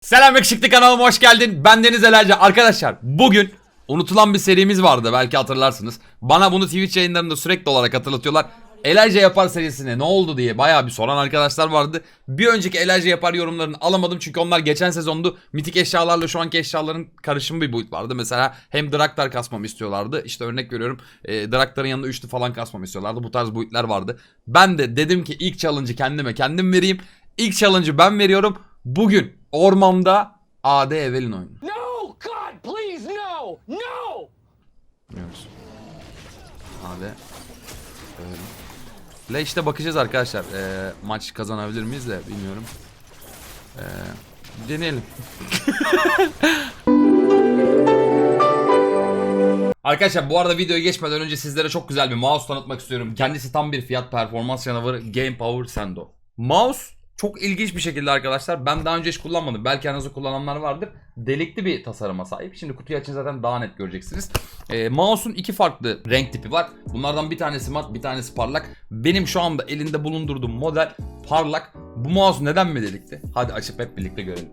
Selam yakışıklı kanalıma hoş geldin. Ben Deniz Elerci. Arkadaşlar bugün unutulan bir serimiz vardı belki hatırlarsınız. Bana bunu Twitch yayınlarında sürekli olarak hatırlatıyorlar. Elerce yapar serisine ne oldu diye bayağı bir soran arkadaşlar vardı. Bir önceki Elerce yapar yorumlarını alamadım çünkü onlar geçen sezondu. Mitik eşyalarla şu anki eşyaların karışımı bir boyut vardı. Mesela hem Draktar kasmamı istiyorlardı. İşte örnek veriyorum e, Draktar'ın yanında üçlü falan kasmamı istiyorlardı. Bu tarz boyutlar vardı. Ben de dedim ki ilk challenge'ı kendime kendim vereyim. İlk challenge'ı ben veriyorum. Bugün ormanda AD Evelyn oyunu. No! God, please, no! No! Bilmiyoruz. AD Evelyn. Le işte bakacağız arkadaşlar. Ee, maç kazanabilir miyiz de bilmiyorum. Ee, deneyelim. Arkadaşlar bu arada videoya geçmeden önce sizlere çok güzel bir mouse tanıtmak istiyorum. Kendisi tam bir fiyat performans canavarı Game Power Sendo. Mouse çok ilginç bir şekilde arkadaşlar ben daha önce hiç kullanmadım. Belki aranızda kullananlar vardır. Delikli bir tasarıma sahip. Şimdi kutuyu açın zaten daha net göreceksiniz. Ee, mouse'un iki farklı renk tipi var. Bunlardan bir tanesi mat bir tanesi parlak. Benim şu anda elinde bulundurduğum model parlak. Bu mouse neden mi delikli? Hadi açıp hep birlikte görelim.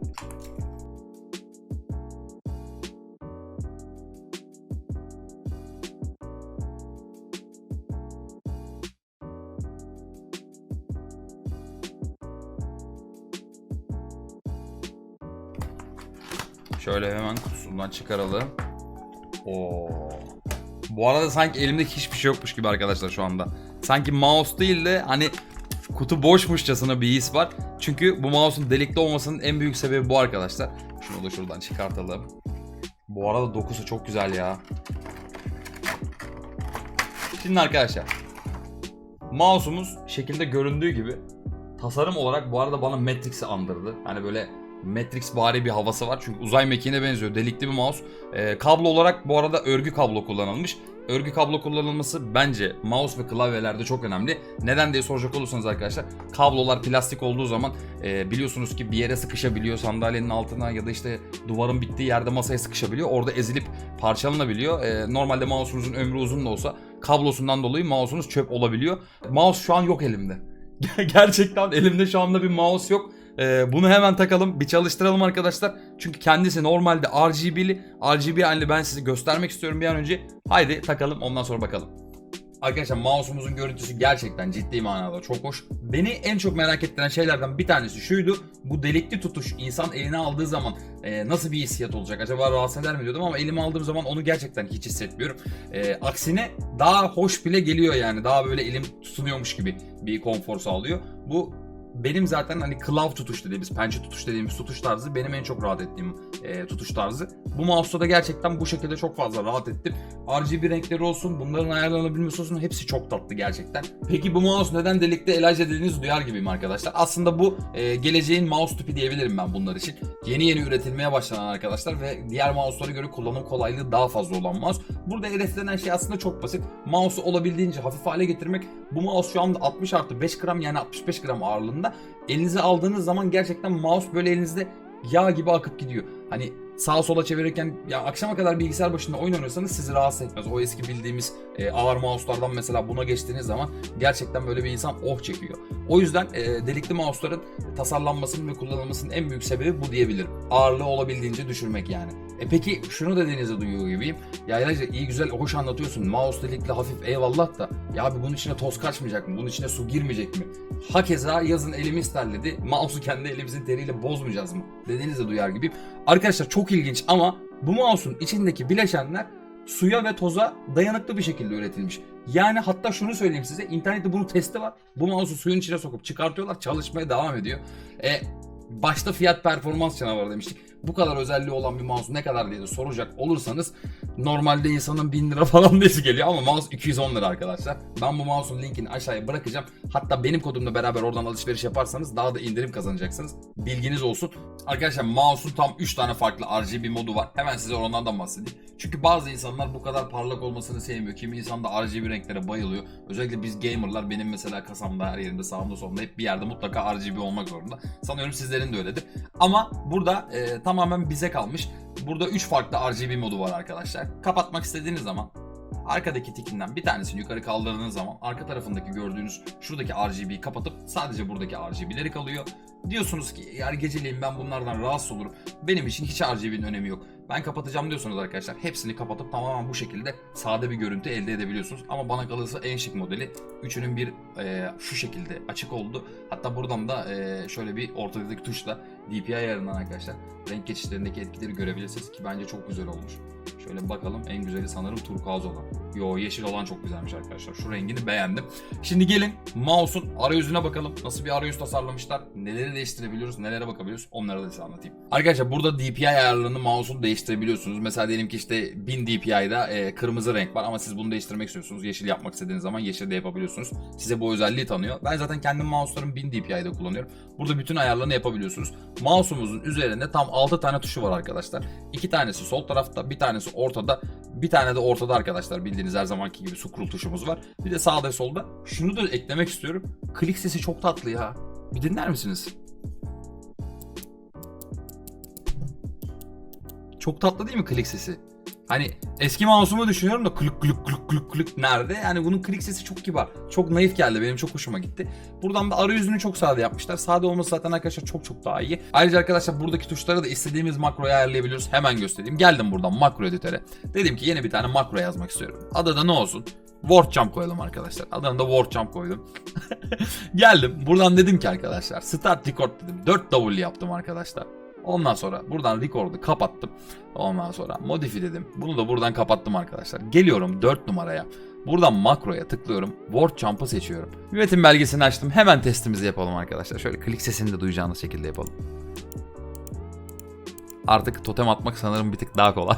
Şöyle hemen kutusundan çıkaralım. Oo. Bu arada sanki elimde hiçbir şey yokmuş gibi arkadaşlar şu anda. Sanki mouse değil de hani kutu boşmuşçasına bir his var. Çünkü bu mouse'un delikli olmasının en büyük sebebi bu arkadaşlar. Şunu da şuradan çıkartalım. Bu arada dokusu çok güzel ya. Şimdi arkadaşlar. Mouse'umuz şekilde göründüğü gibi tasarım olarak bu arada bana Matrix'i andırdı. Hani böyle Matrix bari bir havası var. Çünkü uzay mekiğine benziyor. Delikli bir mouse. Ee, kablo olarak bu arada örgü kablo kullanılmış. Örgü kablo kullanılması bence mouse ve klavyelerde çok önemli. Neden diye soracak olursanız arkadaşlar kablolar plastik olduğu zaman e, biliyorsunuz ki bir yere sıkışabiliyor sandalyenin altına ya da işte duvarın bittiği yerde masaya sıkışabiliyor. Orada ezilip parçalanabiliyor. E, normalde mouse'unuzun ömrü uzun da olsa kablosundan dolayı mouse'unuz çöp olabiliyor. Mouse şu an yok elimde. Gerçekten elimde şu anda bir mouse yok. Ee, bunu hemen takalım bir çalıştıralım arkadaşlar. Çünkü kendisi normalde RGB'li. RGB halini ben size göstermek istiyorum bir an önce. Haydi takalım ondan sonra bakalım. Arkadaşlar mouse'umuzun görüntüsü gerçekten ciddi manada çok hoş. Beni en çok merak ettiren şeylerden bir tanesi şuydu. Bu delikli tutuş insan eline aldığı zaman e, nasıl bir hissiyat olacak? Acaba rahatsız eder mi diyordum ama elime aldığım zaman onu gerçekten hiç hissetmiyorum. E, aksine daha hoş bile geliyor yani. Daha böyle elim tutunuyormuş gibi bir konfor sağlıyor. Bu benim zaten hani klav tutuş dediğimiz, pençe tutuş dediğimiz tutuş tarzı benim en çok rahat ettiğim e, tutuş tarzı. Bu mouse'da da gerçekten bu şekilde çok fazla rahat ettim. RGB renkleri olsun, bunların ayarlanabilmesi olsun hepsi çok tatlı gerçekten. Peki bu mouse neden delikte Elijah dediğiniz duyar gibiyim arkadaşlar. Aslında bu e, geleceğin mouse tipi diyebilirim ben bunlar için. Yeni yeni üretilmeye başlanan arkadaşlar ve diğer mouse'lara göre kullanım kolaylığı daha fazla olan mouse. Burada hedeflenen şey aslında çok basit. Mouse'u olabildiğince hafif hale getirmek. Bu mouse şu anda 60 artı 5 gram yani 65 gram ağırlığında. Elinize aldığınız zaman gerçekten mouse böyle elinizde yağ gibi akıp gidiyor. Hani sağa sola çevirirken ya akşama kadar bilgisayar başında oyun oynuyorsanız sizi rahatsız etmez. O eski bildiğimiz e, ağır mouse'lardan mesela buna geçtiğiniz zaman gerçekten böyle bir insan oh çekiyor. O yüzden e, delikli mouse'ların tasarlanmasının ve kullanılmasının en büyük sebebi bu diyebilirim. Ağırlığı olabildiğince düşürmek yani. E peki şunu da denize duyuyor gibiyim. Ya Elijah iyi güzel hoş anlatıyorsun. Mouse delikli hafif eyvallah da. Ya abi bunun içine toz kaçmayacak mı? Bunun içine su girmeyecek mi? Hakeza yazın elimiz terledi. Mouse'u kendi elimizin teriyle bozmayacağız mı? Dediğinizde duyar gibiyim. Arkadaşlar çok ilginç ama bu mouse'un içindeki bileşenler suya ve toza dayanıklı bir şekilde üretilmiş. Yani hatta şunu söyleyeyim size internette bunun testi var. Bu mouse'u suyun içine sokup çıkartıyorlar çalışmaya devam ediyor. E, başta fiyat performans canavarı demiştik. Bu kadar özelliği olan bir mouse ne kadar diye soracak olursanız normalde insanın 1000 lira falan desi geliyor ama mouse 210 lira arkadaşlar. Ben bu mouse'un linkini aşağıya bırakacağım. Hatta benim kodumla beraber oradan alışveriş yaparsanız daha da indirim kazanacaksınız. Bilginiz olsun. Arkadaşlar mouse'un tam 3 tane farklı RGB modu var. Hemen size onlardan bahsedeyim. Çünkü bazı insanlar bu kadar parlak olmasını sevmiyor. Kimi insan da RGB renklere bayılıyor. Özellikle biz gamerlar benim mesela kasamda her yerimde sağımda solumda hep bir yerde mutlaka RGB olmak zorunda. Sanıyorum sizlerin de öyledir. Ama burada e, tamamen bize kalmış. Burada 3 farklı RGB modu var arkadaşlar. Kapatmak istediğiniz zaman Arkadaki tikinden bir tanesini yukarı kaldırdığınız zaman arka tarafındaki gördüğünüz şuradaki RGB'yi kapatıp sadece buradaki RGB'leri kalıyor. Diyorsunuz ki eğer geceleyin ben bunlardan rahatsız olurum. Benim için hiç RGB'nin önemi yok. Ben kapatacağım diyorsanız arkadaşlar hepsini kapatıp tamamen bu şekilde sade bir görüntü elde edebiliyorsunuz. Ama bana kalırsa en şık modeli üçünün bir e, şu şekilde açık oldu. Hatta buradan da e, şöyle bir ortadaki tuşla DPI ayarından arkadaşlar renk geçişlerindeki etkileri görebilirsiniz ki bence çok güzel olmuş. Şöyle bakalım en güzeli sanırım turkuaz olan. Yo yeşil olan çok güzelmiş arkadaşlar. Şu rengini beğendim. Şimdi gelin mouse'un arayüzüne bakalım. Nasıl bir arayüz tasarlamışlar. Neleri değiştirebiliyoruz, nelere bakabiliyoruz onları da size anlatayım. Arkadaşlar burada DPI ayarlarını mouse'un değiştirebiliyorsunuz. Mesela diyelim ki işte 1000 DPI'da e, kırmızı renk var ama siz bunu değiştirmek istiyorsunuz. Yeşil yapmak istediğiniz zaman yeşil de yapabiliyorsunuz. Size bu özelliği tanıyor. Ben zaten kendim mouse'larım 1000 DPI'de kullanıyorum. Burada bütün ayarlarını yapabiliyorsunuz. Mouse'umuzun üzerinde tam 6 tane tuşu var arkadaşlar. 2 tanesi sol tarafta, bir tanesi ortada, bir tane de ortada arkadaşlar. Bildiğiniz her zamanki gibi scroll tuşumuz var. Bir de sağda solda. Şunu da eklemek istiyorum. Klik sesi çok tatlı ya. Bir dinler misiniz? Çok tatlı değil mi klik sesi? Hani eski mouse'umu düşünüyorum da klik klik klik klik klik nerede? Yani bunun klik sesi çok kibar. Çok naif geldi. Benim çok hoşuma gitti. Buradan da arayüzünü çok sade yapmışlar. Sade olması zaten arkadaşlar çok çok daha iyi. Ayrıca arkadaşlar buradaki tuşları da istediğimiz makroya ayarlayabiliyoruz. Hemen göstereyim. Geldim buradan makro editöre. Dedim ki yeni bir tane makro yazmak istiyorum. Adı da ne olsun? Word Jump koyalım arkadaşlar. Adına da Word Jump koydum. Geldim. Buradan dedim ki arkadaşlar Start Record dedim. 4 W yaptım arkadaşlar. Ondan sonra buradan record'u kapattım. Ondan sonra modify dedim. Bunu da buradan kapattım arkadaşlar. Geliyorum 4 numaraya. Buradan makroya tıklıyorum. Word Jump'ı seçiyorum. Üretim belgesini açtım. Hemen testimizi yapalım arkadaşlar. Şöyle klik sesini de duyacağınız şekilde yapalım. Artık totem atmak sanırım bir tık daha kolay.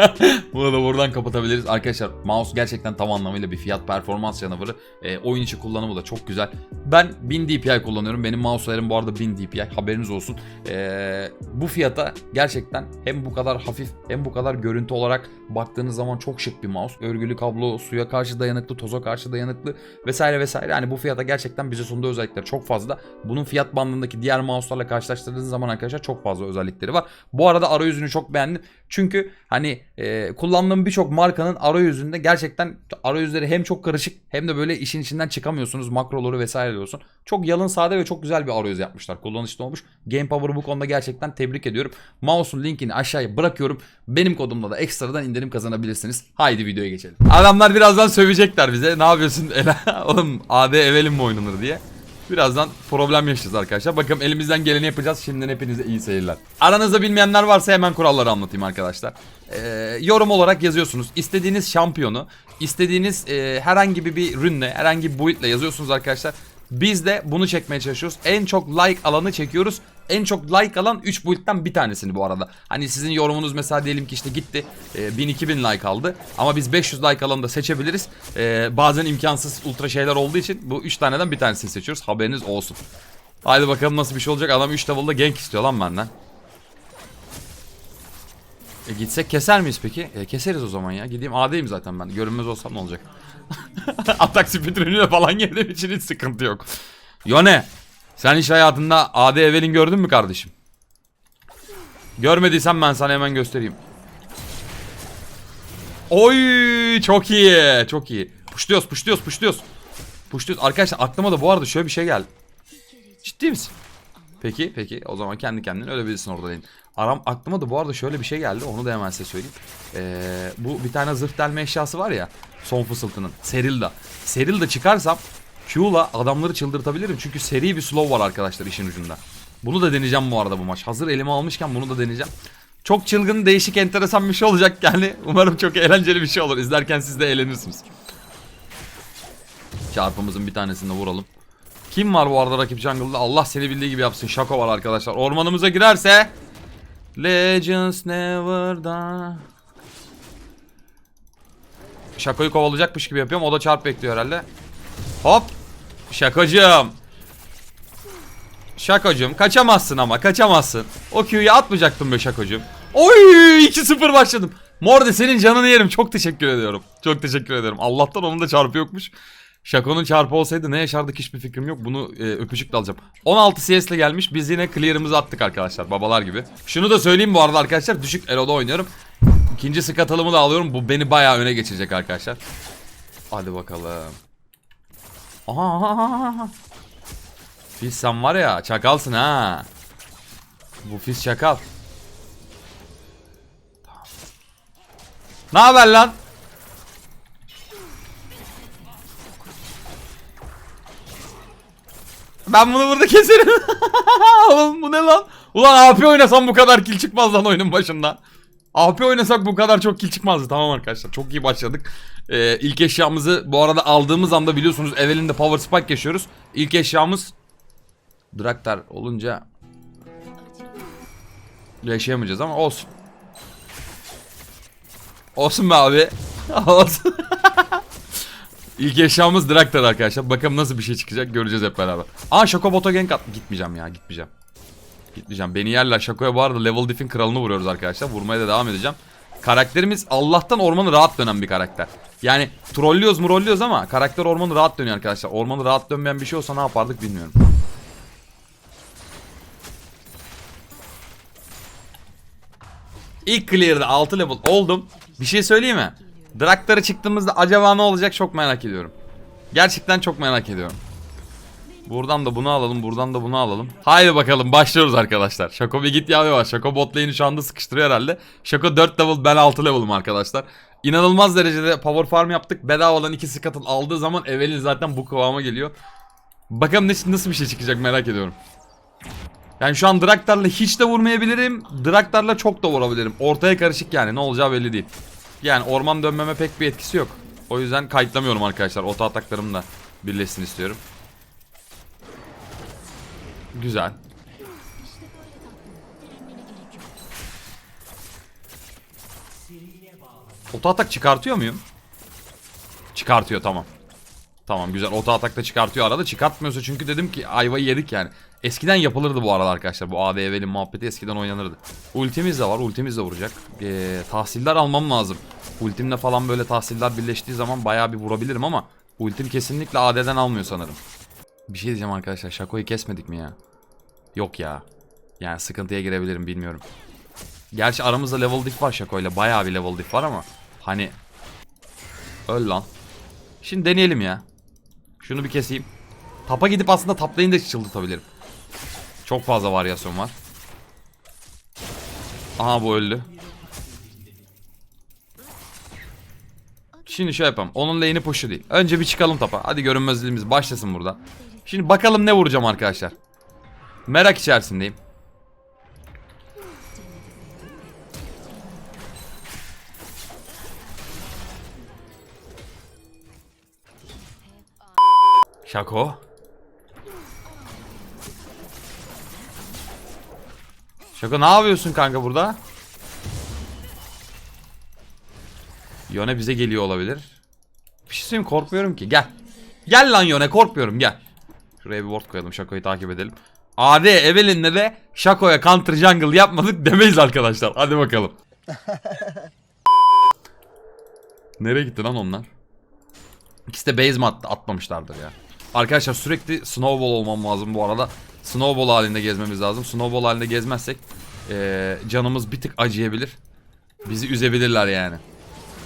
Bunu da buradan kapatabiliriz. Arkadaşlar mouse gerçekten tam anlamıyla bir fiyat performans canavarı. E, oyun içi kullanımı da çok güzel. Ben 1000 DPI kullanıyorum. Benim mouse'larım bu arada 1000 DPI. Haberiniz olsun. E, bu fiyata gerçekten hem bu kadar hafif hem bu kadar görüntü olarak baktığınız zaman çok şık bir mouse. Örgülü kablo, suya karşı dayanıklı, toza karşı dayanıklı vesaire vesaire. Yani bu fiyata gerçekten bize sunduğu özellikler çok fazla. Bunun fiyat bandındaki diğer mouse'larla karşılaştırdığınız zaman arkadaşlar çok fazla özellikleri var. Bu arada arayüzünü çok beğendim. Çünkü hani e, kullandığım birçok markanın arayüzünde gerçekten arayüzleri hem çok karışık hem de böyle işin içinden çıkamıyorsunuz. Makroları vesaire olsun. Çok yalın sade ve çok güzel bir arayüz yapmışlar. Kullanışlı olmuş. Game Power'ı bu konuda gerçekten tebrik ediyorum. Mouse'un linkini aşağıya bırakıyorum. Benim kodumla da ekstradan indirim kazanabilirsiniz. Haydi videoya geçelim. Adamlar birazdan sövecekler bize. Ne yapıyorsun? Ela? Oğlum AD evelim mi oynanır diye. Birazdan problem yaşayacağız arkadaşlar. Bakın elimizden geleni yapacağız. Şimdiden hepinize iyi seyirler. Aranızda bilmeyenler varsa hemen kuralları anlatayım arkadaşlar. Ee, yorum olarak yazıyorsunuz. İstediğiniz şampiyonu, istediğiniz e, herhangi bir ürünle, herhangi bir build'le yazıyorsunuz arkadaşlar. Biz de bunu çekmeye çalışıyoruz. En çok like alanı çekiyoruz. En çok like alan 3 build'den bir tanesini bu arada. Hani sizin yorumunuz mesela diyelim ki işte gitti e, 1000-2000 like aldı. Ama biz 500 like alanı da seçebiliriz. E, bazen imkansız ultra şeyler olduğu için bu 3 taneden bir tanesini seçiyoruz. Haberiniz olsun. Haydi bakalım nasıl bir şey olacak. Adam 3 level'da gank istiyor lan benden. E gitsek keser miyiz peki? E, keseriz o zaman ya. Gideyim AD'yim zaten ben. Görünmez olsam ne olacak? Atak speedrun'üne falan girdiğim için hiç sıkıntı yok. Yone. Sen hiç hayatında AD Evelin gördün mü kardeşim? Görmediysen ben sana hemen göstereyim. Oy çok iyi. Çok iyi. Puşluyoruz puşluyoruz puşluyoruz. Puşluyoruz. Arkadaşlar aklıma da bu arada şöyle bir şey geldi. Ciddi misin? Peki peki o zaman kendi kendine ölebilirsin orada deyin. Aram aklıma da bu arada şöyle bir şey geldi onu da hemen size söyleyeyim. Ee, bu bir tane zırh delme eşyası var ya son fısıltının Serilda. Serilda çıkarsam Q'la adamları çıldırtabilirim çünkü seri bir slow var arkadaşlar işin ucunda. Bunu da deneyeceğim bu arada bu maç. Hazır elime almışken bunu da deneyeceğim. Çok çılgın, değişik, enteresan bir şey olacak yani. Umarım çok eğlenceli bir şey olur. İzlerken siz de eğlenirsiniz. Çarpımızın bir tanesini de vuralım. Kim var bu arada rakip jungle'da? Allah seni bildiği gibi yapsın. Şako var arkadaşlar. Ormanımıza girerse Legends never die. Şakoyu kovalayacakmış gibi yapıyorum. O da çarp bekliyor herhalde. Hop. Şakacığım. Şakacığım kaçamazsın ama kaçamazsın. O Q'yu atmayacaktım be şakacığım. Oy 2-0 başladım. Morde senin canını yerim. Çok teşekkür ediyorum. Çok teşekkür ederim. Allah'tan onun da çarpı yokmuş. Şako'nun çarpı olsaydı ne yaşardık hiçbir fikrim yok. Bunu e, öpücükle alacağım. 16 CS ile gelmiş. Biz yine clear'ımızı attık arkadaşlar. Babalar gibi. Şunu da söyleyeyim bu arada arkadaşlar. Düşük eloda oynuyorum. İkinci skatalımı da alıyorum. Bu beni bayağı öne geçirecek arkadaşlar. Hadi bakalım. Aha. Fils sen var ya çakalsın ha. Bu fils çakal. Ne haber lan? Ben bunu burada keserim. Oğlum bu ne lan? Ulan AP oynasam bu kadar kill çıkmaz lan oyunun başında. AP oynasak bu kadar çok kill çıkmazdı. Tamam arkadaşlar çok iyi başladık. Ee, ilk eşyamızı bu arada aldığımız anda biliyorsunuz Evelyn'de Power Spike yaşıyoruz. İlk eşyamız Draktar olunca yaşayamayacağız ama olsun. Olsun be abi. olsun. İlk eşyamız Draktar arkadaşlar. Bakalım nasıl bir şey çıkacak göreceğiz hep beraber. Aa Şoko Boto Gank at. Gitmeyeceğim ya gitmeyeceğim. Gitmeyeceğim. Beni yerler. Şako'ya bu arada level diff'in kralını vuruyoruz arkadaşlar. Vurmaya da devam edeceğim. Karakterimiz Allah'tan ormanı rahat dönen bir karakter. Yani trollüyoruz murolluyoruz ama karakter ormanı rahat dönüyor arkadaşlar. Ormanı rahat dönmeyen bir şey olsa ne yapardık bilmiyorum. İlk clear'da 6 level oldum. Bir şey söyleyeyim mi? Draktar'a çıktığımızda acaba ne olacak çok merak ediyorum. Gerçekten çok merak ediyorum. Buradan da bunu alalım, buradan da bunu alalım. Haydi bakalım başlıyoruz arkadaşlar. Şako bir git ya var. Şako bot lane'i şu anda sıkıştırıyor herhalde. Şako 4 level, ben 6 level'ım arkadaşlar. İnanılmaz derecede power farm yaptık. Bedavadan 2 scuttle aldığı zaman Evelyn zaten bu kıvama geliyor. Bakalım nasıl bir şey çıkacak merak ediyorum. Yani şu an Draktar'la hiç de vurmayabilirim. Draktar'la çok da vurabilirim. Ortaya karışık yani ne olacağı belli değil. Yani orman dönmeme pek bir etkisi yok. O yüzden kayıtlamıyorum arkadaşlar. Oto ataklarım da birleşsin istiyorum. Güzel. Oto atak çıkartıyor muyum? Çıkartıyor tamam. Tamam güzel oto atak da çıkartıyor arada çıkartmıyorsa çünkü dedim ki ayvayı yedik yani. Eskiden yapılırdı bu arada arkadaşlar bu AD Evelyn muhabbeti eskiden oynanırdı. Ultimiz de var ultimiz de vuracak. Ee, tahsiller almam lazım. Ultimle falan böyle tahsiller birleştiği zaman bayağı bir vurabilirim ama ultim kesinlikle AD'den almıyor sanırım. Bir şey diyeceğim arkadaşlar Şako'yu kesmedik mi ya? Yok ya. Yani sıkıntıya girebilirim bilmiyorum. Gerçi aramızda level diff var Şako'yla bayağı bir level diff var ama hani öl lan. Şimdi deneyelim ya. Şunu bir keseyim. Tapa gidip aslında taplayın da çıldırtabilirim. Çok fazla varyasyon var. Aha bu öldü. Şimdi şöyle yapalım. Onun lane'i push'u değil. Önce bir çıkalım tapa. Hadi görünmezliğimiz başlasın burada. Şimdi bakalım ne vuracağım arkadaşlar. Merak içerisindeyim. Şako. Şako ne yapıyorsun kanka burada? Yone bize geliyor olabilir. Bir şey korkmuyorum ki. Gel. Gel lan Yone korkmuyorum gel. Şuraya bir ward koyalım Şako'yu takip edelim. AD Evelyn'le de Şako'ya counter jungle yapmadık demeyiz arkadaşlar. Hadi bakalım. Nereye gitti lan onlar? İkisi de base mi at- atmamışlardır ya. Arkadaşlar sürekli snowball olmam lazım bu arada. Snowball halinde gezmemiz lazım. Snowball halinde gezmezsek eee, canımız bir tık acıyabilir. Bizi üzebilirler yani.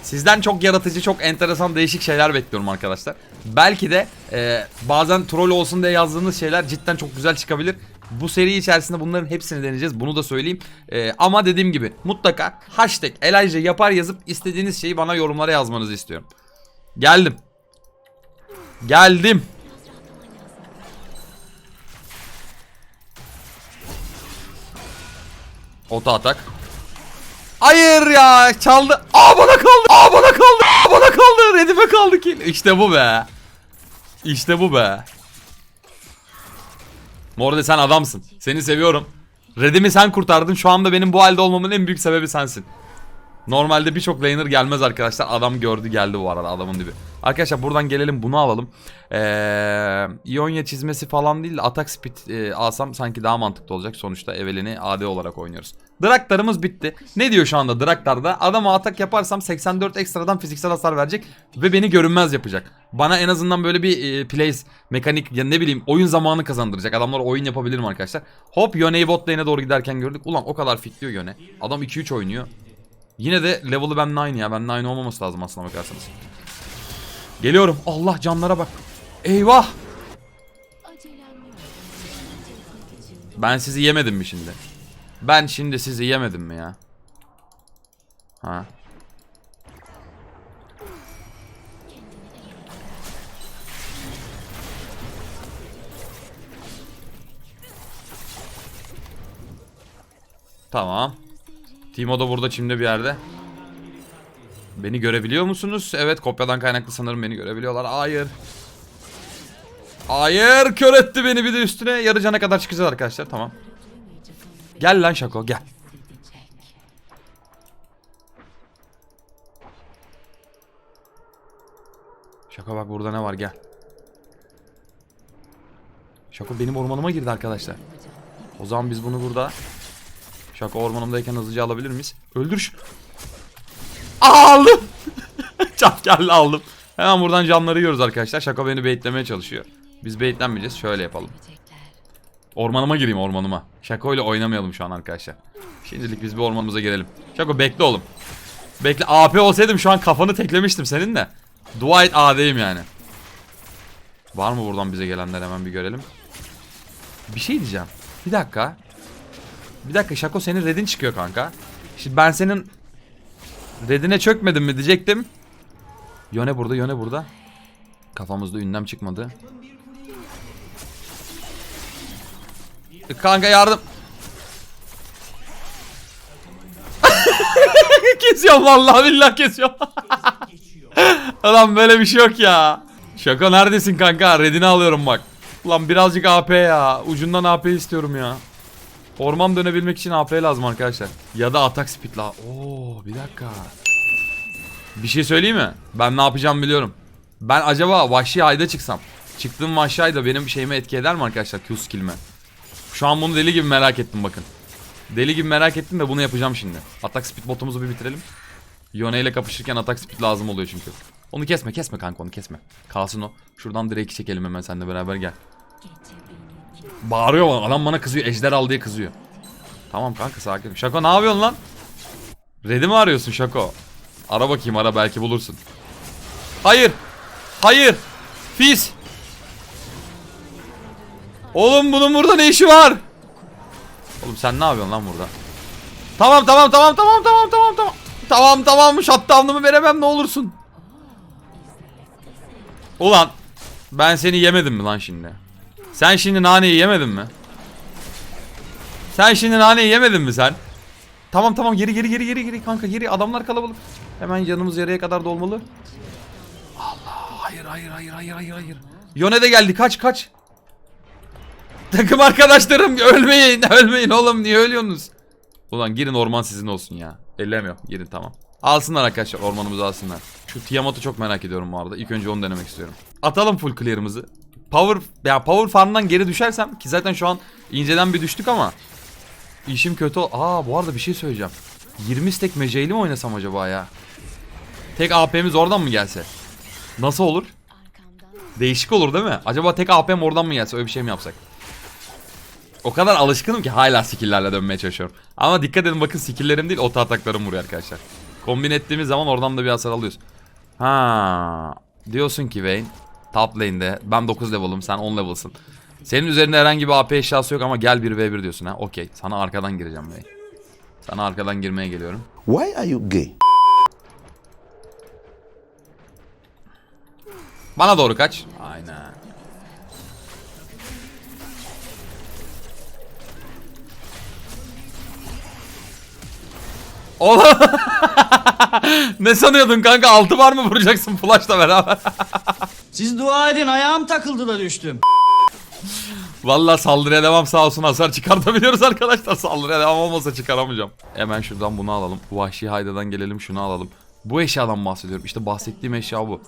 Sizden çok yaratıcı, çok enteresan, değişik şeyler bekliyorum arkadaşlar. Belki de eee, bazen troll olsun diye yazdığınız şeyler cidden çok güzel çıkabilir. Bu seri içerisinde bunların hepsini deneyeceğiz. Bunu da söyleyeyim. Eee, ama dediğim gibi mutlaka hashtag Elijah yapar yazıp istediğiniz şeyi bana yorumlara yazmanızı istiyorum. Geldim. Geldim. Ota atak. Hayır ya çaldı. Aa bana kaldı. Aa bana kaldı. Aa bana kaldı. Redime kaldı ki. İşte bu be. İşte bu be. Morde sen adamsın. Seni seviyorum. Redimi sen kurtardın. Şu anda benim bu halde olmamın en büyük sebebi sensin. Normalde birçok laner gelmez arkadaşlar. Adam gördü geldi bu arada adamın dibi. Arkadaşlar buradan gelelim bunu alalım. Ee, İonya çizmesi falan değil de atak speed e, alsam sanki daha mantıklı olacak. Sonuçta Evelyn'i AD olarak oynuyoruz. Draktarımız bitti. Ne diyor şu anda Draktar'da? Adama atak yaparsam 84 ekstradan fiziksel hasar verecek ve beni görünmez yapacak. Bana en azından böyle bir e, place mekanik ya ne bileyim oyun zamanı kazandıracak. Adamlar oyun yapabilirim arkadaşlar. Hop Yone'yi bot lane'e doğru giderken gördük. Ulan o kadar fitliyor Yone. Adam 2-3 oynuyor. Yine de level'ı ben 9 ya. Ben 9 olmaması lazım aslına bakarsanız. Geliyorum. Allah canlara bak. Eyvah. Ben sizi yemedim mi şimdi? Ben şimdi sizi yemedim mi ya? Ha. Tamam. Timo da burada çimde bir yerde. Beni görebiliyor musunuz? Evet kopyadan kaynaklı sanırım beni görebiliyorlar. Hayır. Hayır kör etti beni bir de üstüne yarı cana kadar çıkacağız arkadaşlar tamam. Gel lan Şako gel. Şako bak burada ne var gel. Şako benim ormanıma girdi arkadaşlar. O zaman biz bunu burada Şako ormanımdayken hızlıca alabilir miyiz? Öldür şu. Aldım. Çapkerle aldım. Hemen buradan canları yiyoruz arkadaşlar. Şaka beni baitlemeye çalışıyor. Biz baitlenmeyeceğiz. Şöyle yapalım. Ormanıma gireyim ormanıma. Şako ile oynamayalım şu an arkadaşlar. Şimdilik biz bir ormanımıza girelim. Şako bekle oğlum. Bekle. AP olsaydım şu an kafanı teklemiştim senin de. Dua et AD'yim yani. Var mı buradan bize gelenler hemen bir görelim. Bir şey diyeceğim. Bir dakika. Bir dakika Şako senin redin çıkıyor kanka. Şimdi ben senin redine çökmedim mi diyecektim. Yone burada, Yone burada. Kafamızda ünlem çıkmadı. Kanka yardım. kesiyorum vallahi billahi kesiyorum. Ulan böyle bir şey yok ya. Şaka neredesin kanka? Redini alıyorum bak. Ulan birazcık AP ya. Ucundan AP istiyorum ya. Orman dönebilmek için AP lazım arkadaşlar. Ya da atak speed la. Oo bir dakika. Bir şey söyleyeyim mi? Ben ne yapacağımı biliyorum. Ben acaba vahşi ayda çıksam. Çıktığım vahşi ayda benim şeyime etki eder mi arkadaşlar Q skill'ime? Şu an bunu deli gibi merak ettim bakın. Deli gibi merak ettim ve bunu yapacağım şimdi. Atak speed botumuzu bir bitirelim. Yone ile kapışırken atak speed lazım oluyor çünkü. Onu kesme kesme kanka onu kesme. Kalsın o. Şuradan direkt çekelim hemen seninle beraber gel. Bağırıyor bana. Adam bana kızıyor. Ejder al diye kızıyor. Tamam kanka sakin. Şako ne yapıyorsun lan? Red'i mi arıyorsun Şako? Ara bakayım ara belki bulursun. Hayır. Hayır. Fis. Oğlum bunun burada ne işi var? Oğlum sen ne yapıyorsun lan burada? Tamam tamam tamam tamam tamam tamam tamam. Tamam tamam shutdown'ımı veremem ne olursun. Ulan ben seni yemedim mi lan şimdi? Sen şimdi naneyi yemedin mi? Sen şimdi naneyi yemedin mi sen? Tamam tamam geri geri geri geri geri kanka geri adamlar kalabalık. Hemen canımız yarıya kadar dolmalı. Allah hayır hayır hayır hayır hayır hayır. Yone de geldi kaç kaç. Takım arkadaşlarım ölmeyin ölmeyin oğlum niye ölüyorsunuz? Ulan girin orman sizin olsun ya. Ellemiyorum girin tamam. Alsınlar arkadaşlar ormanımızı alsınlar. Şu Tiamat'ı çok merak ediyorum bu arada. İlk önce onu denemek istiyorum. Atalım full clear'ımızı. Power ya power farm'dan geri düşersem ki zaten şu an inceden bir düştük ama işim kötü. Aa bu arada bir şey söyleyeceğim. 20 stack meceyli mi oynasam acaba ya? Tek AP'miz oradan mı gelse? Nasıl olur? Değişik olur değil mi? Acaba tek AP'm oradan mı gelse öyle bir şey mi yapsak? O kadar alışkınım ki hala skill'lerle dönmeye çalışıyorum. Ama dikkat edin bakın skill'lerim değil oto ataklarım vuruyor arkadaşlar. Kombin ettiğimiz zaman oradan da bir hasar alıyoruz. Ha, diyorsun ki Vayne top lane'de ben 9 level'ım sen 10 level'sın. Senin üzerinde herhangi bir AP eşyası yok ama gel 1v1 diyorsun ha. Okey sana arkadan gireceğim Vayne. Sana arkadan girmeye geliyorum. Why are you gay? Bana doğru kaç. Aynen. Oğlum. ne sanıyordun kanka? Altı var mı vuracaksın flashla beraber? Siz dua edin ayağım takıldı da düştüm. Vallahi saldırıya devam sağ olsun hasar çıkartabiliyoruz arkadaşlar. Saldırıya devam olmasa çıkaramayacağım. Hemen şuradan bunu alalım. Vahşi haydadan gelelim şunu alalım. Bu eşyadan bahsediyorum. İşte bahsettiğim eşya bu.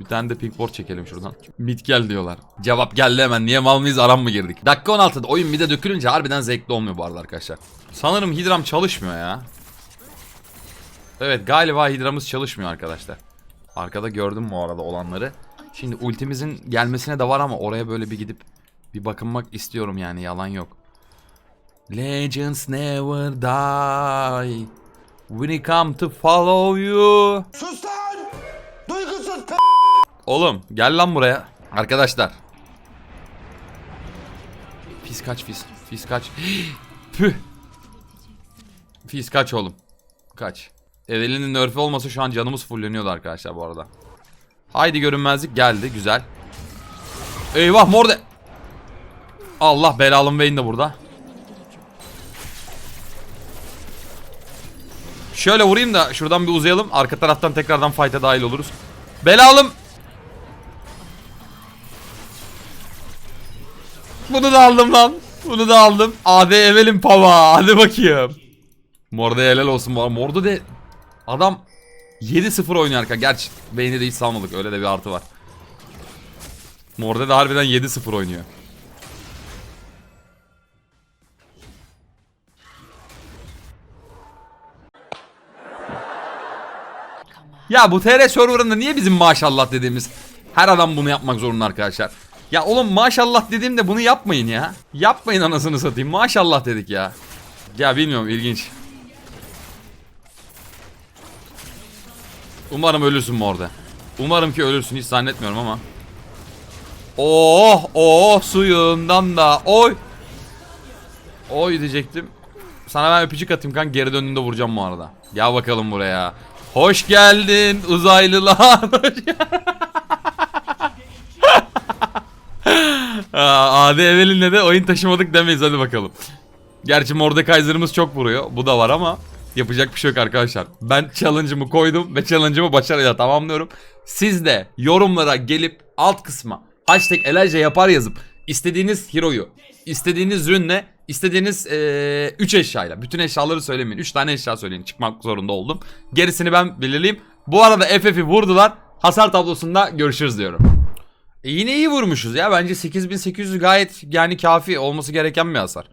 Bir tane de pink board çekelim şuradan. Mid gel diyorlar. Cevap geldi hemen. Niye mal mıyız aram mı girdik? Dakika 16'da oyun mid'e dökülünce harbiden zevkli olmuyor bu arada arkadaşlar. Sanırım hidram çalışmıyor ya. Evet galiba hidramız çalışmıyor arkadaşlar. Arkada gördüm bu arada olanları. Şimdi ultimizin gelmesine de var ama oraya böyle bir gidip bir bakınmak istiyorum yani yalan yok. Legends never die. İt come to follow you. Sus lan! Duygusuz Oğlum gel lan buraya. Arkadaşlar. Fis kaç fis. Fis kaç. Püh. Fis kaç oğlum. Kaç. Evelyn'in nerf'i olmasa şu an canımız fulleniyordu arkadaşlar bu arada. Haydi görünmezlik geldi güzel. Eyvah morde. Allah belalım Vayne de burada. Şöyle vurayım da şuradan bir uzayalım. Arka taraftan tekrardan fight'a dahil oluruz. Belalım. Bunu da aldım lan. Bunu da aldım. AD Evelyn Pava. Hadi bakayım. Morde helal olsun. Morde de adam 7-0 oynuyor arka. Gerçi beyni de hiç salmadık. Öyle de bir artı var. Morde de harbiden 7-0 oynuyor. Ya bu TR serverında niye bizim maşallah dediğimiz her adam bunu yapmak zorunda arkadaşlar. Ya oğlum maşallah dediğimde bunu yapmayın ya. Yapmayın anasını satayım. Maşallah dedik ya. Ya bilmiyorum ilginç. Umarım ölürsün mü orada. Umarım ki ölürsün hiç zannetmiyorum ama. Oh oh suyundan da oy. Oy diyecektim. Sana ben öpücük atayım kan geri döndüğünde vuracağım bu arada. Gel bakalım buraya. Hoş geldin uzaylılar. Adi Evelyn'le de oyun taşımadık demeyiz hadi bakalım. Gerçi Mordekaiser'ımız çok vuruyor. Bu da var ama yapacak bir şey yok arkadaşlar. Ben challenge'ımı koydum ve challenge'ımı başarıyla tamamlıyorum. Siz de yorumlara gelip alt kısma hashtag Elijah yapar yazıp istediğiniz hero'yu, istediğiniz ürünle, istediğiniz 3 eşyayla, bütün eşyaları söylemeyin. 3 tane eşya söyleyin. Çıkmak zorunda oldum. Gerisini ben belirleyeyim. Bu arada FF'i vurdular. Hasar tablosunda görüşürüz diyorum. E yine iyi vurmuşuz ya. Bence 8800 gayet yani kafi olması gereken bir hasar.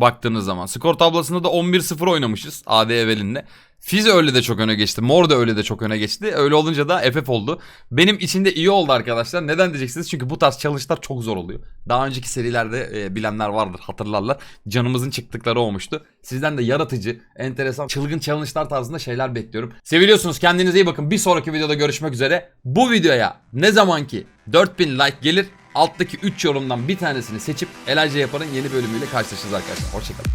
Baktığınız zaman. Skor tablosunda da 11-0 oynamışız AD Evelyn'le. Fiz öyle de çok öne geçti. Mor da öyle de çok öne geçti. Öyle olunca da FF oldu. Benim için de iyi oldu arkadaşlar. Neden diyeceksiniz? Çünkü bu tarz challenge'lar çok zor oluyor. Daha önceki serilerde e, bilenler vardır hatırlarlar. Canımızın çıktıkları olmuştu. Sizden de yaratıcı, enteresan, çılgın challenge'lar tarzında şeyler bekliyorum. Seviliyorsunuz. Kendinize iyi bakın. Bir sonraki videoda görüşmek üzere. Bu videoya ne zaman ki 4000 like gelir alttaki 3 yorumdan bir tanesini seçip Elijah Yapar'ın yeni bölümüyle karşılaşacağız arkadaşlar. Hoşçakalın.